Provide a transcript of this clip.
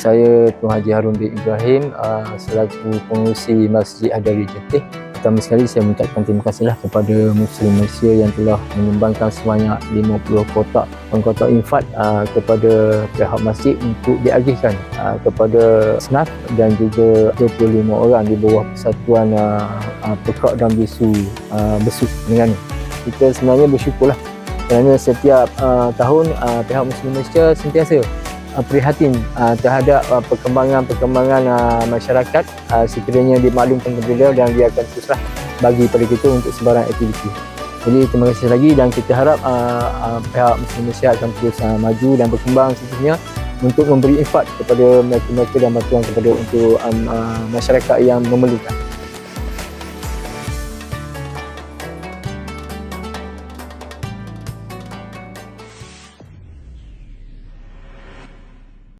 Saya Tuan Haji Harun bin Ibrahim uh, selaku pengurusi Masjid Adari Jetih. Pertama sekali saya mengucapkan terima kasihlah kepada Muslim Malaysia yang telah menyumbangkan sebanyak 50 kotak kotak infak uh, kepada pihak masjid untuk diagihkan uh, kepada snaf dan juga 25 orang di bawah persatuan pekak dan bisu besuk dengan kita sebenarnya bersyukurlah kerana setiap uh, tahun uh, pihak Muslim Malaysia sentiasa uh, prihatin uh, terhadap uh, perkembangan-perkembangan uh, masyarakat uh, sekiranya dimaklumkan kepada beliau dan dia akan teruslah bagi pada kita untuk sebarang aktiviti. Jadi terima kasih lagi dan kita harap uh, uh, pihak Muslim Malaysia akan terus uh, maju dan berkembang sesungguhnya untuk memberi infak kepada mereka-mereka dan bantuan kepada untuk um, uh, masyarakat yang memerlukan.